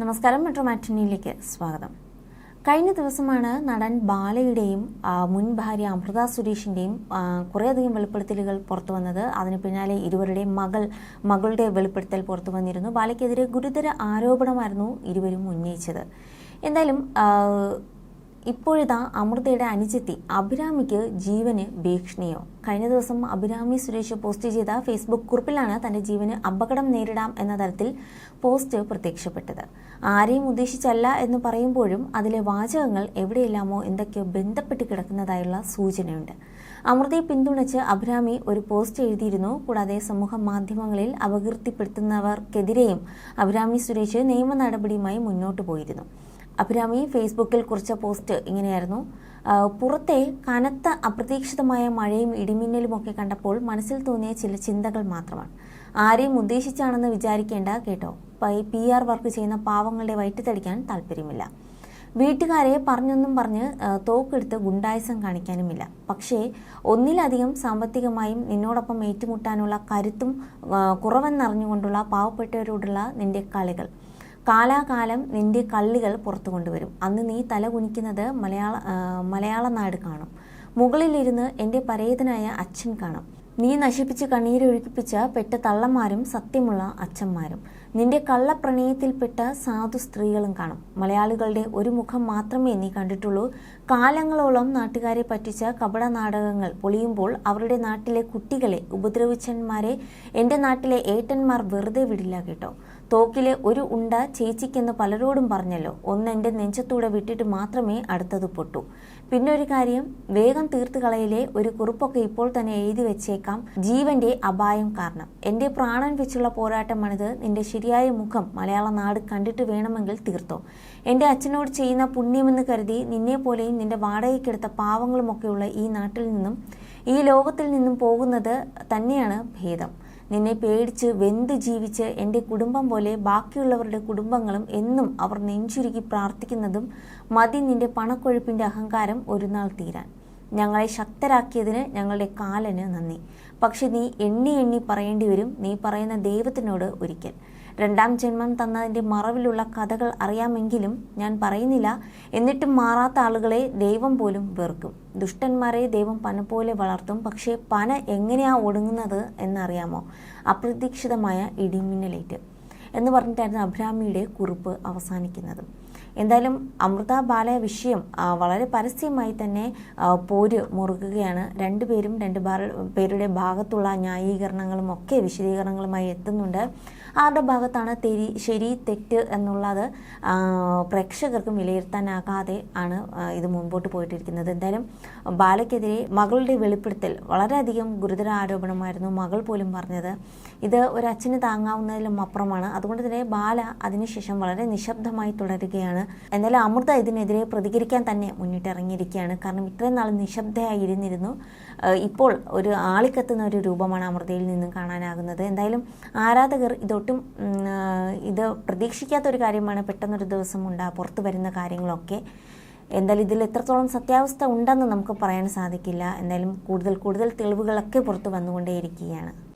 നമസ്കാരം മെട്രോ മാറ്റിനിയിലേക്ക് സ്വാഗതം. കഴിഞ്ഞ ദിവസമാണ് നടൻ ബാലയുടെയും മുൻ ഭാര്യ അമൃത സുരേഷിന്റെയും കുറേയധികം വെളിപ്പെടുത്തലുകൾ പുറത്തു വന്നത്. അതിന് പിന്നാലെ ഇരുവരുടെയും മകൾ മകളുടെ വെളിപ്പെടുത്തൽ പുറത്തു വന്നിരുന്നു. ബാലയ്ക്കെതിരെ ഗുരുതര ആരോപണമായിരുന്നു ഇരുവരും ഉന്നയിച്ചത്. എന്തായാലും ഇപ്പോഴിതാ അമൃതയുടെ അനുജത്തി അഭിരാമിക്ക് ജീവന് ഭീഷണിയോ? കഴിഞ്ഞ ദിവസം അഭിരാമി സുരേഷ് പോസ്റ്റ് ചെയ്ത ഫേസ്ബുക്ക് കുറിപ്പിലാണ് തന്റെ ജീവന് അപകടം നേരിടാം എന്ന തരത്തിൽ പോസ്റ്റ് പ്രത്യക്ഷപ്പെട്ടത്. ആരെയും ഉദ്ദേശിച്ചല്ല എന്ന് പറയുമ്പോഴും അതിലെ വാചകങ്ങൾ എവിടെയെല്ലാമോ എന്തൊക്കെയോ ബന്ധപ്പെട്ട് കിടക്കുന്നതായുള്ള സൂചനയുണ്ട്. അമൃതയെ പിന്തുണച്ച് അഭിരാമി ഒരു പോസ്റ്റ് എഴുതിയിരുന്നു. കൂടാതെ സമൂഹ മാധ്യമങ്ങളിൽ അപകീർത്തിപ്പെടുത്തുന്നവർക്കെതിരെയും അഭിരാമി സുരേഷ് നിയമ നടപടിയുമായി മുന്നോട്ട് പോയിരുന്നു. അഭിരാമി ഫേസ്ബുക്കിൽ കുറിച്ച പോസ്റ്റ് ഇങ്ങനെയായിരുന്നു. പുറത്തെ കനത്ത അപ്രതീക്ഷിതമായ മഴയും ഇടിമിന്നലും ഒക്കെ കണ്ടപ്പോൾ മനസ്സിൽ തോന്നിയ ചില ചിന്തകൾ മാത്രമാണ്. ആരെയും ഉദ്ദേശിച്ചാണെന്ന് വിചാരിക്കേണ്ട കേട്ടോ. പി ആർ വർക്ക് ചെയ്യുന്ന പാവങ്ങളുടെ വയറ്റിത്തടിക്കാൻ താല്പര്യമില്ല. വീട്ടുകാരെ പറഞ്ഞൊന്നും പറഞ്ഞ് തോക്കെടുത്ത് ഗുണ്ടായസം കാണിക്കാനുമില്ല. പക്ഷേ ഒന്നിലധികം സാമ്പത്തികമായും നിന്നോടൊപ്പം ഏറ്റുമുട്ടാനുള്ള കരുത്തും കുറവെന്നറിഞ്ഞുകൊണ്ടുള്ള പാവപ്പെട്ടവരോടുള്ള നിന്റെ കളികൾ. കാലാകാലം നിന്റെ കള്ളികൾ പുറത്തു കൊണ്ടുവരും. അന്ന് നീ തല കുനിക്കുന്നത് മലയാള മലയാള നാട് കാണും. മുകളിലിരുന്ന് എന്റെ പരേതനായ അച്ഛൻ കാണും. നീ നശിപ്പിച്ച് കണ്ണീരൊഴുക്കിപ്പിച്ച പെട്ട തള്ളന്മാരും സത്യമുള്ള അച്ഛന്മാരും. നിന്റെ കള്ളപ്രണയത്തിൽപ്പെട്ട സാധു സ്ത്രീകളും കാണും. മലയാളികളുടെ ഒരു മുഖം മാത്രമേ നീ കണ്ടിട്ടുള്ളൂ. കാലങ്ങളോളം നാട്ടുകാരെ പറ്റിച്ച കപട നാടകങ്ങൾ പൊളിയുമ്പോൾ അവരുടെ നാട്ടിലെ കുട്ടികളെ ഉപദ്രവിച്ചന്മാരെ എന്റെ നാട്ടിലെ ഏട്ടന്മാർ വെറുതെ വിടില്ല കേട്ടോ. തോക്കിലെ ഒരു ഉണ്ട ചേച്ചിക്കെന്ന് പലരോടും പറഞ്ഞല്ലോ. ഒന്ന് എന്റെ നെഞ്ചത്തൂടെ വിട്ടിട്ട് മാത്രമേ അടുത്തത് പൊട്ടു. പിന്നെ ഒരു കാര്യം വേഗം തീർത്ത് കളയിലെ ഒരു കുറിപ്പൊക്കെ ഇപ്പോൾ തന്നെ എഴുതി വെച്ചേക്കാം. ജീവന്റെ അപായം കാരണം. എന്റെ പ്രാണൻ വെച്ചുള്ള പോരാട്ടമാണിത്. നിന്റെ ശരിയായ മുഖം മലയാള നാട് കണ്ടിട്ട് വേണമെങ്കിൽ തീർത്തോ. എന്റെ അച്ഛനോട് ചെയ്യുന്ന പുണ്യമെന്ന് കരുതി നിന്നെ പോലെയും നിന്റെ വാടകയ്ക്കെടുത്ത പാവങ്ങളുമൊക്കെയുള്ള ഈ നാട്ടിൽ നിന്നും ഈ ലോകത്തിൽ നിന്നും പോകുന്നത് തന്നെയാണ് ഭേദം. നിന്നെ പേടിച്ച് വെന്ത് ജീവിച്ച് എന്റെ കുടുംബം പോലെ ബാക്കിയുള്ളവരുടെ കുടുംബങ്ങളും എന്നും അവർ നെഞ്ചുരുക്കി പ്രാർത്ഥിക്കുന്നതും മതി നിന്റെ പണക്കൊഴുപ്പിന്റെ അഹങ്കാരം ഒരു നാൾ തീരാൻ. ഞങ്ങളെ ശക്തരാക്കിയതിന് ഞങ്ങളുടെ കാലന് നന്ദി. പക്ഷെ നീ എണ്ണി എണ്ണി പറയേണ്ടി വരും. നീ പറയുന്ന ദൈവത്തിനോട് ഒരിക്കൽ. രണ്ടാം ജന്മം തന്നതിന്റെ മറവിലുള്ള കഥകൾ അറിയാമെങ്കിലും ഞാൻ പറയുന്നില്ല. എന്നിട്ടും മാറാത്ത ആളുകളെ ദൈവം പോലും വെറുക്കും. ദുഷ്ടന്മാരെ ദൈവം പന പോലെ വളർത്തും. പക്ഷേ പന എങ്ങനെയാണ് ഒടുങ്ങുന്നത് എന്നറിയാമോ? അപ്രതീക്ഷിതമായ ഇടിമിന്നലേറ്റ്. എന്ന് പറഞ്ഞിട്ടായിരുന്നു അബ്രാമിയുടെ കുറിപ്പ് അവസാനിക്കുന്നത്. എന്തായാലും അമൃത ബാല വിഷയം വളരെ പരസ്യമായി തന്നെ പോര് മുറുകുകയാണ് രണ്ടുപേരും രണ്ട് പേരുടെ ഭാഗത്തുള്ള ന്യായീകരണങ്ങളും ഒക്കെ വിശദീകരണങ്ങളുമായി എത്തുന്നുണ്ട്. ആരുടെ ഭാഗത്താണ് തെരി ശരി തെറ്റ് എന്നുള്ളത് പ്രേക്ഷകർക്കും വിലയിരുത്താനാകാതെ ആണ് ഇത് മുൻപോട്ട് പോയിട്ടിരിക്കുന്നത്. എന്തായാലും ബാലയ്ക്കെതിരെ മകളുടെ വെളിപ്പെടുത്തൽ വളരെയധികം ഗുരുതര ആരോപണമായിരുന്നു മകൾ പോലും പറഞ്ഞത്. ഇത് ഒരു അച്ഛന് താങ്ങാവുന്നതിലും അപ്പുറമാണ്. അതുകൊണ്ട് തന്നെ ബാല അതിനുശേഷം വളരെ നിശബ്ദമായി തുടരുകയാണ്. എന്നാലും അമൃത ഇതിനെതിരെ പ്രതികരിക്കാൻ തന്നെ മുന്നിട്ടിറങ്ങിയിരിക്കുകയാണ് കാരണം ഇത്രയും നാൾ നിശബ്ദയായി ഇരുന്നിരുന്നു. ഇപ്പോൾ ഒരു ആളിക്കത്തുന്ന ഒരു രൂപമാണ് അമൃതയിൽ നിന്നും കാണാനാകുന്നത്. എന്തായാലും ആരാധകർ ഇതൊട്ടും ഇത് പ്രതീക്ഷിക്കാത്ത ഒരു കാര്യമാണ് പെട്ടെന്നൊരു ദിവസം ഉണ്ടാ പുറത്തു വരുന്ന കാര്യങ്ങളൊക്കെ. എന്തായാലും ഇതിൽ എത്രത്തോളം സത്യാവസ്ഥ ഉണ്ടെന്ന് നമുക്ക് പറയാൻ സാധിക്കില്ല. എന്തായാലും കൂടുതൽ കൂടുതൽ തെളിവുകളൊക്കെ പുറത്തു വന്നുകൊണ്ടേയിരിക്കുകയാണ്.